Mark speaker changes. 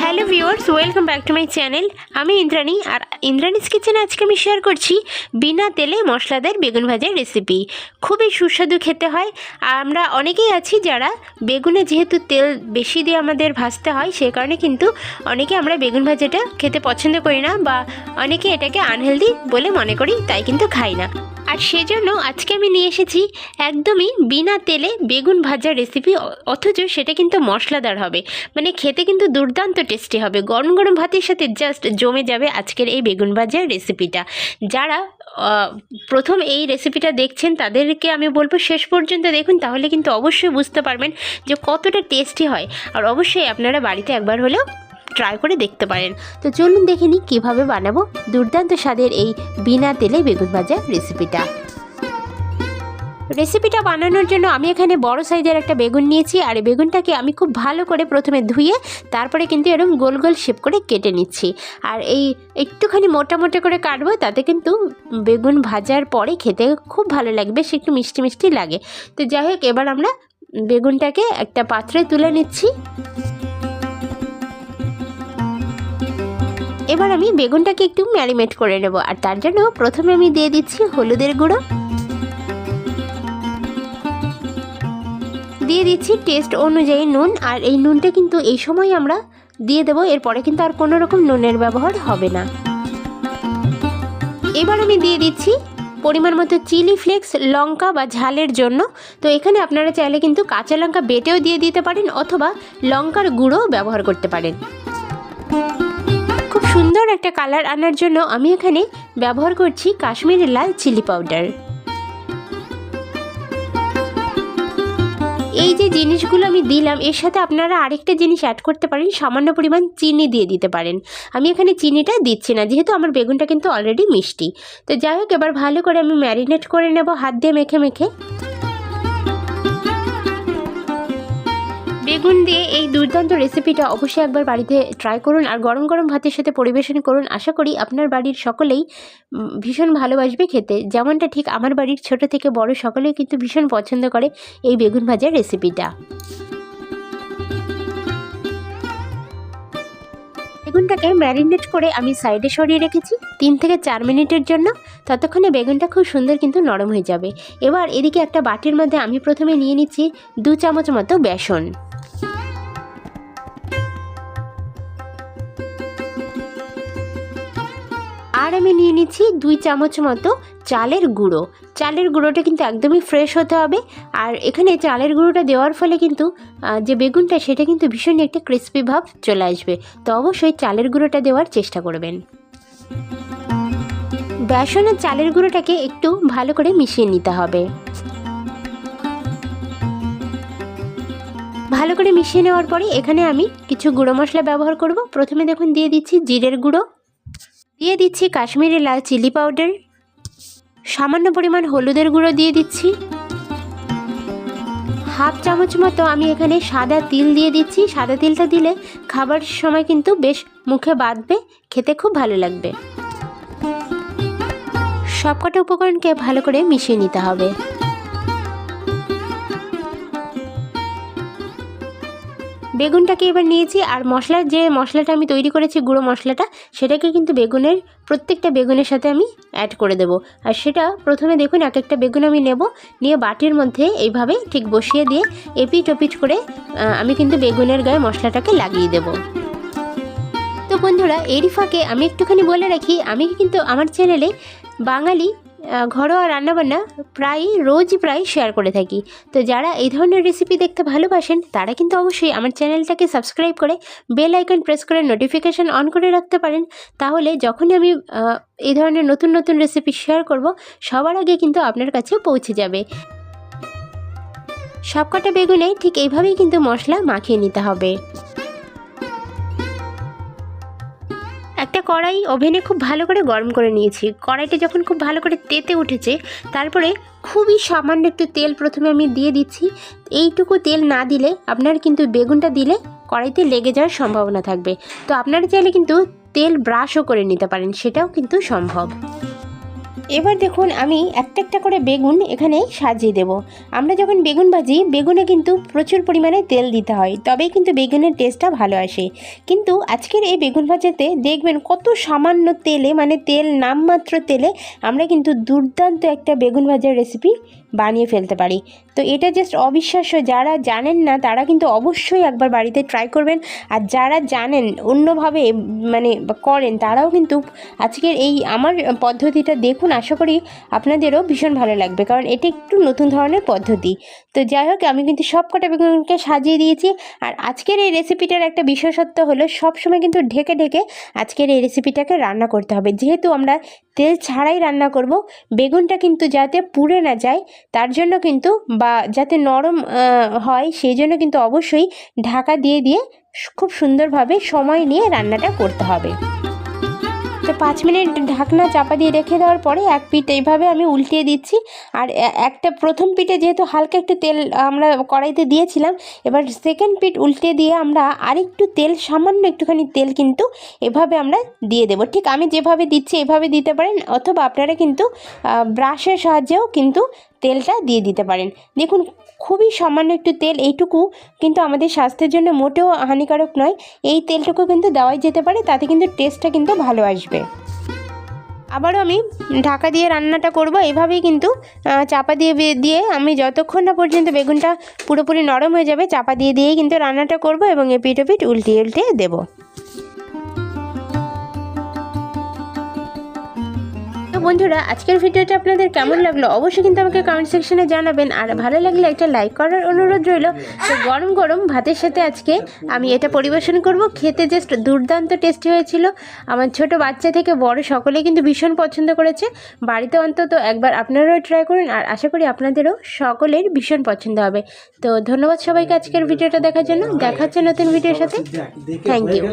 Speaker 1: Hello viewers welcome back to my channel আমি ইন্দ্রাণী আর ইন্দ্রাণীস কিচেনে আজকে আমি শেয়ার করছি বিনা তেলে মশলাদার বেগুন ভাজার রেসিপি খুবই সুস্বাদু খেতে হয়। আর আমরা অনেকেই আছি যারা বেগুনে যেহেতু তেল বেশি দিয়ে আমাদের ভাজতে হয়, সে কারণে কিন্তু অনেকে আমরা বেগুন ভাজাটা খেতে পছন্দ করি না বা অনেকে এটাকে আনহেলদি বলে মনে করি, তাই কিন্তু খাই না। আর সেজন্য আজকে আমি নিয়ে এসেছি একদমই বিনা তেলে বেগুন ভাজার রেসিপি অথচ সেটা কিন্তু মশলাদার হবে। মানে খেতে কিন্তু দুর্দান্ত টেস্টি হবে। গরম গরম ভাতের সাথে জাস্ট জমে যাবে আজকের এই বেগুন ভাজার রেসিপিটা যারা প্রথম এই রেসিপিটা দেখছেন, তাদেরকে আমি বলব শেষ পর্যন্ত দেখুন, তাহলে কিন্তু অবশ্যই বুঝতে পারবেন যে কতটা টেস্টি হয়। আর অবশ্যই আপনারা বাড়িতে একবার হলেও ট্রাই করে দেখতে পারেন। তো চলুন দেখে নিই কীভাবে বানাবো দুর্দান্ত স্বাদের এই বিনা তেলে বেগুন ভাজা রেসিপিটা রেসিপিটা বানানোর জন্য আমি এখানে বড় সাইজের একটা বেগুন নিয়েছি, আর এই বেগুনটাকে আমি খুব ভালো করে প্রথমে ধুয়ে তারপরে কিন্তু এরকম গোল গোল শেপ করে কেটে নিচ্ছি। আর এই একটুখানি মোটা মোটা করে কাটবো, তাতে কিন্তু বেগুন ভাজার পরে খেতে খুব ভালো লাগবে, সে একটু মিষ্টি মিষ্টি লাগে। তো যাই হোক, এবার আমরা বেগুনটাকে একটা পাত্রে তুলে নিচ্ছি। এবার আমি বেগুনটাকে একটু ম্যারিনেট করে নেব, আর তার জন্য প্রথমে আমি দিয়ে দিচ্ছি হলুদের গুঁড়ো। দিয়ে দিচ্ছি টেস্ট অনুযায়ী নুন, আর এই নুনটা কিন্তু এই সময় আমরা দিয়ে দেবো, এরপরে কিন্তু আর কোনো রকম নুনের ব্যবহার হবে না। এবার আমি দিয়ে দিচ্ছি পরিমাণ মতো চিলি ফ্লেক্স, লঙ্কা বা ঝালের জন্য। তো এখানে আপনারা চাইলে কিন্তু কাঁচা লঙ্কা বেটেও দিয়ে দিতে পারেন, অথবা লঙ্কার গুঁড়ো ব্যবহার করতে পারেন। সুন্দর একটা কালার আনার জন্য আমি এখানে ব্যবহার করছি কাশ্মীরি লাল চিলি পাউডার। এই যে জিনিসগুলো আমি দিলাম, এর সাথে আপনারা আরেকটা জিনিস অ্যাড করতে পারেন, সামান্য পরিমাণ চিনি দিয়ে দিতে পারেন। আমি এখানে চিনিটা দিচ্ছি না, যেহেতু আমার বেগুনটা কিন্তু অলরেডি মিষ্টি। তো যাই হোক, এবার ভালো করে আমি ম্যারিনেট করে নেব, হাত দিয়ে মেখে মেখে। বেগুন দিয়ে এই দুর্দান্ত রেসিপিটা অবশ্যই একবার বাড়িতে ট্রাই করুন আর গরম গরম ভাতের সাথে পরিবেশন করুন। আশা করি আপনার বাড়ির সকলেই ভীষণ ভালোবাসবে খেতে। যেমনটা ঠিক আমার বাড়ির ছোট থেকে বড় সকলেই কিন্তু ভীষণ পছন্দ করে এই বেগুন ভাজার রেসিপিটা বেগুনটাকে ম্যারিনেট করে আমি সাইডে সরিয়ে রেখেছি। তিন থেকে চার মিনিটের জন্য। ততক্ষণে বেগুনটা খুব সুন্দর কিন্তু নরম হয়ে যাবে। এবার এদিকে একটা বাটির মধ্যে আমি প্রথমে নিয়ে নিচ্ছি দু চামচ মতো বেসন। আর আমি নিয়ে নিচ্ছি দুই চামচ মতো চালের গুঁড়ো। চালের গুঁড়োটা কিন্তু একদমই ফ্রেশ হতে হবে। আর এখানে চালের গুঁড়োটা দেওয়ার ফলে কিন্তু যে বেগুনটা সেটা কিন্তু ভীষণ একটা ক্রিস্পি ভাব চলে আসবে। তো অবশ্যই চালের গুঁড়োটা দেওয়ার চেষ্টা করবেন। বেসন আর চালের গুঁড়োটাকে একটু ভালো করে মিশিয়ে নিতে হবে। ভালো করে মিশিয়ে নেওয়ার পরে এখানে আমি কিছু গুঁড়ো মশলা ব্যবহার করব। প্রথমে দেখুন দিয়ে দিচ্ছি জিরের গুঁড়ো। দিয়ে দিচ্ছি কাশ্মীরি লাল চিলি পাউডার। সামান্য পরিমাণ হলুদের গুঁড়ো দিয়ে দিচ্ছি। হাফ চামচ মতো আমি এখানে সাদা তিল দিয়ে দিচ্ছি। সাদা তিলটা দিলে খাবার সময় কিন্তু বেশ মুখে বাঁধবে, খেতে খুব ভালো লাগবে। সবকটা উপকরণকে ভালো করে মিশিয়ে নিতে হবে। বেগুনটাকে এবার নিয়েছি আর মশলার যে মশলাটা আমি তৈরি করেছি, গুঁড়ো মশলাটা, সেটাকে কিন্তু বেগুনের, প্রত্যেকটা বেগুনের সাথে আমি অ্যাড করে দেবো। আর সেটা প্রথমে দেখুন, এক একটা বেগুন আমি নেব, নিয়ে বাটির মধ্যে এইভাবে ঠিক বসিয়ে দিয়ে এপিট ওপিট করে আমি কিন্তু বেগুনের গায়ে মশলাটাকে লাগিয়ে দেবো। তো বন্ধুরা, এরই ফাঁকে আমি একটুখানি বলে রাখি, আমি কিন্তু আমার চ্যানেলে বাঙালি ঘরোয়া রান্নাবান্না প্রায় রোজই প্রায় শেয়ার করে থাকি। তো যারা এই ধরনের রেসিপি দেখতে ভালোবাসেন, তারা কিন্তু অবশ্যই আমার চ্যানেলটাকে সাবস্ক্রাইব করে বেল আইকন প্রেস করে নোটিফিকেশান অন করে রাখতে পারেন। তাহলে যখনই আমি এই ধরনের নতুন নতুন রেসিপি শেয়ার করব, সবার আগে কিন্তু আপনার কাছে পৌঁছে যাবে। সবকটা বেগুনে ঠিক এইভাবেই কিন্তু মশলা মাখিয়ে নিতে হবে। একটা কড়াই ওভেনে খুব ভালো করে গরম করে নিয়েছি। কড়াইটা যখন খুব ভালো করে তেতে উঠেছে, তারপরে খুবই সামান্য একটু তেল প্রথমে আমি দিয়ে দিচ্ছি। এইটুকু তেল না দিলে আপনার কিন্তু বেগুনটা দিলে কড়াইতে লেগে যাওয়ার সম্ভাবনা থাকবে। তো আপনারা চাইলে কিন্তু তেল ব্রাশও করে নিতে পারেন, সেটাও কিন্তু সম্ভব। এবার দেখুন আমি একটা একটা করে বেগুন এখানে সাজিয়ে দেব। আমরা যখন বেগুন ভাজি, বেগুনে কিন্তু প্রচুর পরিমাণে তেল দিতে হয়, তবেই কিন্তু বেগুনের টেস্টটা ভালো আসে। কিন্তু আজকের এই বেগুন ভাজাতে দেখবেন কত সামান্য তেলে মানে তেল নামমাত্র তেলে আমরা কিন্তু দুর্দান্ত একটা বেগুন ভাজার রেসিপি বানিয়ে ফেলতে পারি। তো এটা জাস্ট অবিশ্বাস্য। যারা জানেন না, তারা কিন্তু অবশ্যই একবার বাড়িতে ট্রাই করবেন। আর যারা জানেন, অন্যভাবে মানে করেন, তারাও কিন্তু আজকের এই আমার পদ্ধতিটা দেখুন, আশা করি আপনাদেরও ভীষণ ভালো লাগবে। কারণ এটা একটু নতুন ধরনের পদ্ধতি। তো যাই হোক, আমি কিন্তু সব কটা বেগুনকে সাজিয়ে দিয়েছি। আর আজকের এই রেসিপিটার একটা বিশেষত্ব হলো, সবসময় কিন্তু ঢেকে ঢেকে আজকের এই রেসিপিটাকে রান্না করতে হবে। যেহেতু আমরা তেল ছাড়াই রান্না করব, বেগুনটা কিন্তু যাতে পুড়ে না যায় তার জন্য কিন্তু বা যাতে নরম হয় সেই জন্য কিন্তু অবশ্যই ঢাকা দিয়ে দিয়ে খুব সুন্দরভাবে সময় নিয়ে রান্নাটা করতে হবে। তো পাঁচ মিনিট ঢাকনা চাপা দিয়ে রেখে দেওয়ার পরে এক পিঠ এইভাবে আমি উল্টিয়ে দিচ্ছি। আর একটা প্রথম পিঠে যেহেতু হালকা একটু তেল আমরা কড়াইতে দিয়েছিলাম, এবার সেকেন্ড পিঠ উল্টে দিয়ে আমরা আরেকটু তেল, সামান্য একটুখানি তেল কিন্তু এভাবে আমরা দিয়ে দেবো। ঠিক আমি যেভাবে দিচ্ছি এভাবে দিতে পারেন, অথবা আপনারা কিন্তু ব্রাশের সাহায্যেও কিন্তু তেলটা দিয়ে দিতে পারেন। দেখুন, খুবই সামান্য একটু তেল এইটুকু কিন্তু আমাদের স্বাস্থ্যের জন্য মোটেও হানিকারক নয়। এই তেলটুকু কিন্তু দেওয়াই যেতে পারে, তাতে কিন্তু টেস্টটা কিন্তু ভালো আসবে। আবারও আমি ঢাকা দিয়ে রান্নাটা করব। এভাবেই কিন্তু চাপা দিয়ে দিয়ে আমি যতক্ষণ না পর্যন্ত বেগুনটা পুরোপুরি নরম হয়ে যাবে, চাপা দিয়ে দিয়েই কিন্তু রান্নাটা করব এবং এপিট ওপিট উল্টিয়ে উল্টিয়ে দেবো। বন্ধুরা, আজকের ভিডিওটা আপনাদের কেমন লাগল অবশ্যই কিন্তু আমাকে কমেন্ট সেকশনে জানাবেন। আর ভালো লাগলে একটা লাইক করার অনুরোধ রইল। তো গরম গরম ভাতের সাথে আজকে আমি এটা পরিবেশন করব। খেতে জাস্ট দুর্দান্ত টেস্টি হয়েছিল। আমার ছোট বাচ্চা থেকে বড় সকলে কিন্তু ভীষণ পছন্দ করেছে। বাড়িতে অন্তত একবার আপনারাও ট্রাই করুন। আর আশা করি আপনাদেরও সকলের ভীষণ পছন্দ হবে। তো ধন্যবাদ সবাইকে আজকের ভিডিওটা দেখার জন্য। দেখা হচ্ছে নতুন ভিডিওর সাথে।
Speaker 2: থ্যাংক দেখে